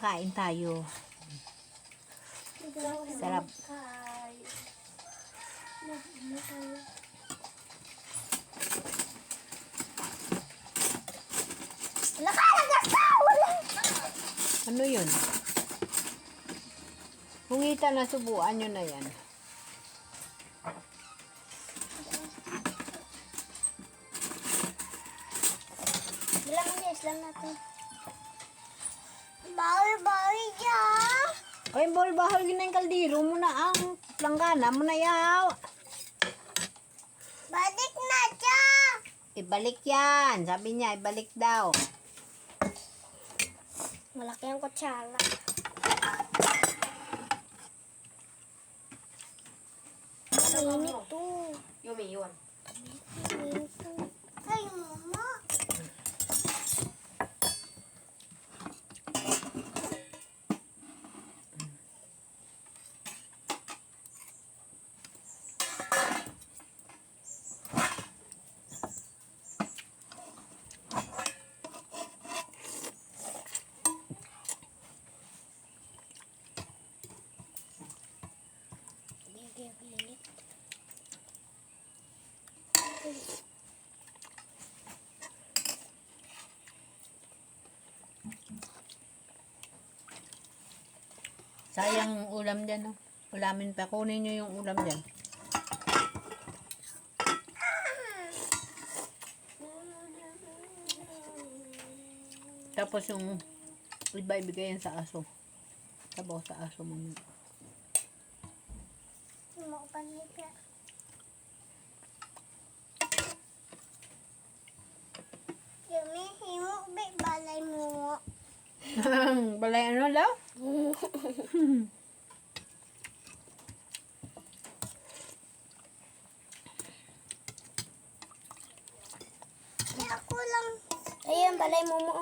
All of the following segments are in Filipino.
kakain tayo. Sarap. Ano yun? Hungita na subuan nyo na yan. Bilang mo guys, lang natin. Bawal, bawal dyan. Ay, bol, bahal yun na yung kaldero mo na ang planggana mo na yaw. Balik na dyan. Ibalik yan. Sabi niya, ibalik daw. Malaki ang kutsara. Mainit to. Yumi, yun. Mainit to. Ay, mama. Hindi, mainit. Sayang ulam dyan, no? Ulamin pa. Kunin nyo yung ulam dyan. Tapos yung iba ibigay yan sa aso. Sabaw sa aso mo. yun. Mau panik ya. Yumi, himo, be, balay mo. Balay ano daw? Ako lang. Ayun, balay mo mo.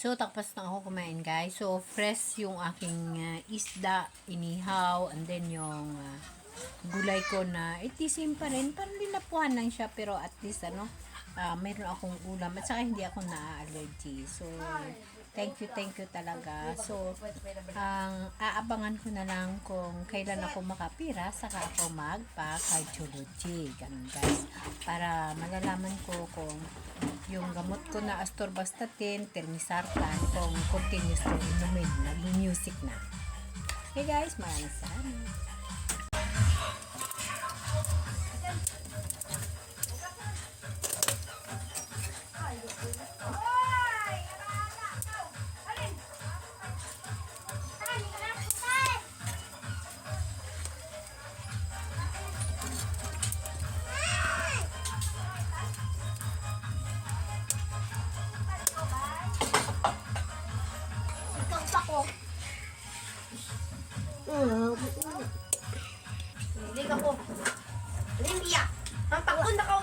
So, tapos na ako kumain, guys. So, fresh yung aking ah, isda, inihaw, and then yung ah, gulay ko na itisim pa rin. Parang linapuhan lang siya, pero at least, ano, ah, mayroon akong ulam. At saka hindi ako na-allergy. So, thank you, thank you talaga. So, ang aabangan ko na lang kung kailan ako makapira, saka ako magpa-cardiology. Ganun, guys. Para malalaman ko kung yung gamot ko na astorbastatin, telmisartan, kung continuous ko inumin, nag-music na. Okay guys, maraming salamat.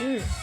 Mm.